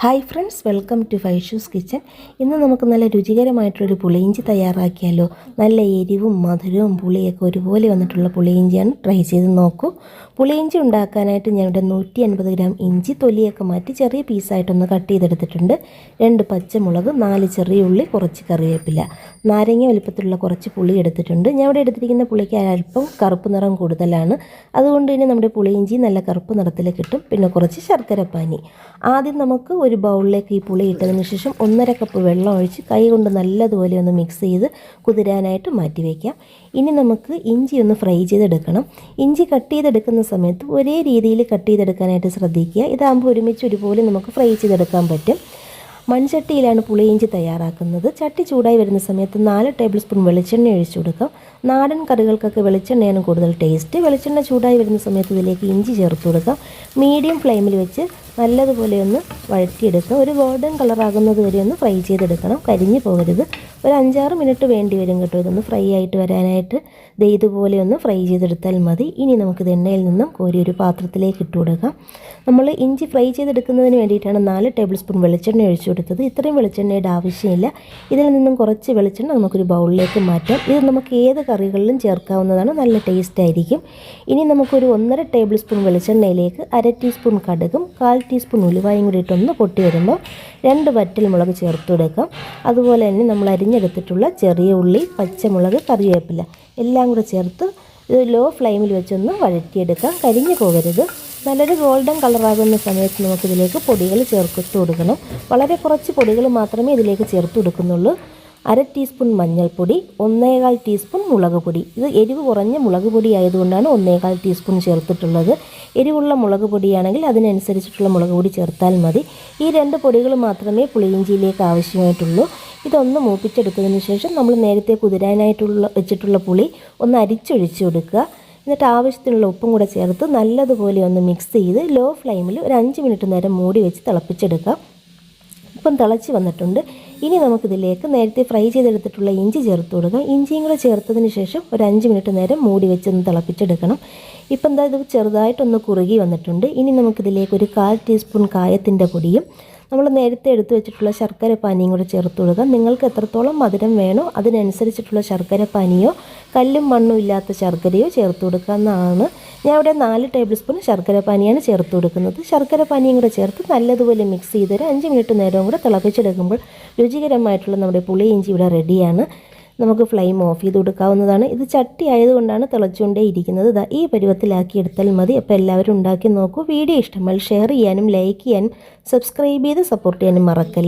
Hi friends welcome to Faishu's kitchen ഇന്ന് നമുക്ക് നല്ല രുചികരമായിട്ടുള്ളൊരു പുളിയിഞ്ചി തയ്യാറാക്കിയാലോ? നല്ല എരിവും മധുരവും പുളിയൊക്കെ ഒരുപോലെ വന്നിട്ടുള്ള പുളിയിഞ്ചിയാണ് ട്രൈ ചെയ്ത് നോക്കൂ. പുളിയിഞ്ചി ഉണ്ടാക്കാനായിട്ട് ഞാനിവിടെ നൂറ്റി അൻപത് ഗ്രാം ഇഞ്ചി തൊലിയൊക്കെ മാറ്റി ചെറിയ പീസായിട്ടൊന്ന് കട്ട് ചെയ്തെടുത്തിട്ടുണ്ട്. രണ്ട് പച്ചമുളക് നാല് ചെറിയ ഉള്ളി കുറച്ച് കറിവേപ്പില. നാരങ്ങ വലിപ്പത്തിലുള്ള കുറച്ച് പുളി എടുത്തിട്ടുണ്ട്. ഞാൻ ഇവിടെ എടുത്തിരിക്കുന്ന പുളിക്ക് അല്പം കറുപ്പ് നിറം കൂടുതലാണ്. അതുകൊണ്ട് തന്നെ നമ്മുടെ പുളിയിഞ്ചി നല്ല കറുപ്പ് നിറത്തിൽ കിട്ടും. പിന്നെ കുറച്ച് ശർക്കരപ്പാനി. ആദ്യം നമുക്ക് ഒരു ബൗളിലേക്ക് ഈ പുളി ഇട്ടതിന് ശേഷം ഒന്നര കപ്പ് വെള്ളം ഒഴിച്ച് കൈ കൊണ്ട് നല്ലതുപോലെ ഒന്ന് മിക്സ് ചെയ്ത് കുതിരാനായിട്ട് മാറ്റി വയ്ക്കാം ഇനി നമുക്ക് ഇഞ്ചി ഒന്ന് ഫ്രൈ ചെയ്തെടുക്കണം. ഇഞ്ചി കട്ട് ചെയ്തെടുക്കുന്ന സമയത്ത് ഒരേ രീതിയിൽ കട്ട് ചെയ്തെടുക്കാനായിട്ട് ശ്രദ്ധിക്കുക. ഇതാകുമ്പോൾ ഒരുമിച്ച് ഒരുപോലെ നമുക്ക് ഫ്രൈ ചെയ്തെടുക്കാൻ പറ്റും. മൺചട്ടിയിലാണ് പുളി ഇഞ്ചി തയ്യാറാക്കുന്നത്. ചട്ടി ചൂടായി വരുന്ന സമയത്ത് നാല് ടേബിൾ സ്പൂൺ വെളിച്ചെണ്ണ ഒഴിച്ചു കൊടുക്കാം. നാടൻ കറികൾക്കൊക്കെ വെളിച്ചെണ്ണയാണ് കൂടുതൽ ടേസ്റ്റ് വെളിച്ചെണ്ണ ചൂടായി വരുന്ന സമയത്ത് ഇതിലേക്ക് ഇഞ്ചി ചേർത്ത് കൊടുക്കാം. മീഡിയം ഫ്ലെയിമിൽ വെച്ച് നല്ലതുപോലെ ഒന്ന് വഴറ്റിയെടുക്കുക. ഒരു ഗോൾഡൻ കളറാകുന്നത് വരെ ഒന്ന് ഫ്രൈ ചെയ്തെടുക്കണം. കരിഞ്ഞു പോകരുത്. ഒരു അഞ്ചാറ് മിനിറ്റ് വേണ്ടി വരും കേട്ടോ ഇതൊന്ന് ഫ്രൈ ആയിട്ട് വരാനായിട്ട്. ദേ ഇതുപോലെ ഒന്ന് ഫ്രൈ ചെയ്തെടുത്താൽ മതി. ഇനി നമുക്കിത് എണ്ണയിൽ നിന്നും കോരി ഒരു പാത്രത്തിലേക്ക് ഇട്ട് കൊടുക്കാം. നമ്മൾ ഇഞ്ചി ഫ്രൈ ചെയ്തെടുക്കുന്നതിന് വേണ്ടിയിട്ടാണ് നാല് ടേബിൾ സ്പൂൺ വെളിച്ചെണ്ണ ഒഴിച്ചു കൊടുത്തത്. ഇത്രയും വെളിച്ചെണ്ണയുടെ ആവശ്യമില്ല. ഇതിൽ നിന്നും കുറച്ച് വെളിച്ചെണ്ണ നമുക്കൊരു ബൗളിലേക്ക് മാറ്റാം. ഇത് നമുക്ക് ഏത് കറികളിലും ചേർക്കാവുന്നതാണ്. നല്ല ടേസ്റ്റ് ആയിരിക്കും. ഇനി നമുക്കൊരു ഒന്നര ടേബിൾ സ്പൂൺ വെളിച്ചെണ്ണയിലേക്ക് അര ടീസ്പൂൺ കടുകും കാൽ ടീസ്പൂൺ ഉലുവായും കൂടി ഇട്ടൊന്ന് പൊട്ടി വരുമ്പോൾ രണ്ട് വറ്റൽ മുളക് ചേർത്ത് കൊടുക്കാം അതുപോലെ തന്നെ നമ്മൾ അരിഞ്ഞെടുത്തിട്ടുള്ള ചെറിയ ഉള്ളി പച്ചമുളക് കറിവേപ്പില എല്ലാം കൂടെ ചേർത്ത് ഇത് ലോ ഫ്ലെയിമിൽ വെച്ചൊന്ന് വഴറ്റിയെടുക്കാം. കരിഞ്ഞു പോകരുത്. നല്ലൊരു ഗോൾഡൻ കളറാകുന്ന സമയത്ത് നമുക്കിതിലേക്ക് പൊടികൾ ചേർത്ത് കൊടുക്കണം. വളരെ കുറച്ച് പൊടികൾ മാത്രമേ ഇതിലേക്ക് ചേർത്ത് കൊടുക്കുന്നുള്ളൂ. അര ടീസ്പൂൺ മഞ്ഞൾപ്പൊടി ഒന്നേകാൽ ടീസ്പൂൺ മുളക് പൊടി ഇത് എരിവ് കുറഞ്ഞ മുളക് പൊടി ആയതുകൊണ്ടാണ് ഒന്നേകാൽ ടീസ്പൂൺ ചേർത്തിട്ടുള്ളത്. എരിവുള്ള മുളക് പൊടിയാണെങ്കിൽ അതിനനുസരിച്ചിട്ടുള്ള മുളക് പൊടി ചേർത്താൽ മതി. ഈ രണ്ട് പൊടികൾ മാത്രമേ പുളിയിഞ്ചിയിലേക്ക് ആവശ്യമായിട്ടുള്ളൂ. ഇതൊന്ന് മൂപ്പിച്ചെടുത്തതിന് ശേഷം നമ്മൾ നേരത്തെ കുതിരാനായിട്ടുള്ള വെച്ചിട്ടുള്ള പുളി ഒന്ന് അരിച്ചൊഴിച്ച് കൊടുക്കുക. എന്നിട്ട് ആവശ്യത്തിനുള്ള ഉപ്പും കൂടെ ചേർത്ത് നല്ലതുപോലെ ഒന്ന് മിക്സ് ചെയ്ത് ലോ ഫ്ലെയിമിൽ ഒരു അഞ്ച് മിനിറ്റ് നേരം മൂടി വെച്ച് തിളപ്പിച്ചെടുക്കാം. ഇപ്പം തിളച്ച് വന്നിട്ടുണ്ട്. ഇനി നമുക്കിതിലേക്ക് നേരത്തെ ഫ്രൈ ചെയ്തെടുത്തിട്ടുള്ള ഇഞ്ചി ചേർത്ത് കൊടുക്കാം. ഇഞ്ചിയും കൂടെ ചേർത്തതിന് ശേഷം ഒരു അഞ്ച് മിനിറ്റ് നേരം മൂടി വെച്ച് ഒന്ന് തിളപ്പിച്ചെടുക്കണം. ഇപ്പം എന്താ ഇത് ചെറുതായിട്ടൊന്ന് കുറുകി വന്നിട്ടുണ്ട്. ഇനി നമുക്കിതിലേക്ക് ഒരു കാൽ ടീസ്പൂൺ കായത്തിന്റെ പൊടിയും നമ്മൾ നേരത്തെ എടുത്തു വെച്ചിട്ടുള്ള ശർക്കര പാനിയും കൂടെ ചേർത്ത് കൊടുക്കുക നിങ്ങൾക്ക് എത്രത്തോളം മധുരം വേണോ അതിനനുസരിച്ചിട്ടുള്ള ശർക്കര പാനിയോ കല്ലും മണ്ണും ഇല്ലാത്ത ശർക്കരയോ ചേർത്ത് കൊടുക്കാവുന്നതാണ്. ഞാൻ ഇവിടെ നാല് ടേബിൾ സ്പൂൺ ശർക്കര പാനിയാണ് ചേർത്ത് കൊടുക്കുന്നത്. ശർക്കര പാനിയും കൂടെ ചേർത്ത് നല്ലതുപോലെ മിക്സ് ചെയ്ത് ഒരു അഞ്ച് മിനിറ്റ് നേരവും കൂടെ തിളപ്പിച്ചെടുക്കുമ്പോൾ രുചികരമായിട്ടുള്ള നമ്മുടെ പുളി ഇഞ്ചി ഇവിടെ റെഡിയാണ് നമുക്ക് ഫ്ലെയിം ഓഫ് ചെയ്ത് കൊടുക്കാവുന്നതാണ്. ഇത് ചട്ടി ആയതുകൊണ്ടാണ് തിളച്ചുകൊണ്ടേ ഇരിക്കുന്നത്. ഇതാ ഈ പരുവത്തിലാക്കി എടുത്താൽ മതി. അപ്പോൾ എല്ലാവരും ഉണ്ടാക്കി നോക്കൂ. വീഡിയോ ഇഷ്ടമായി ഷെയർ ചെയ്യാനും ലൈക്ക് ചെയ്യാനും സബ്സ്ക്രൈബ് ചെയ്ത് സപ്പോർട്ട് ചെയ്യാനും മറക്കല്ല.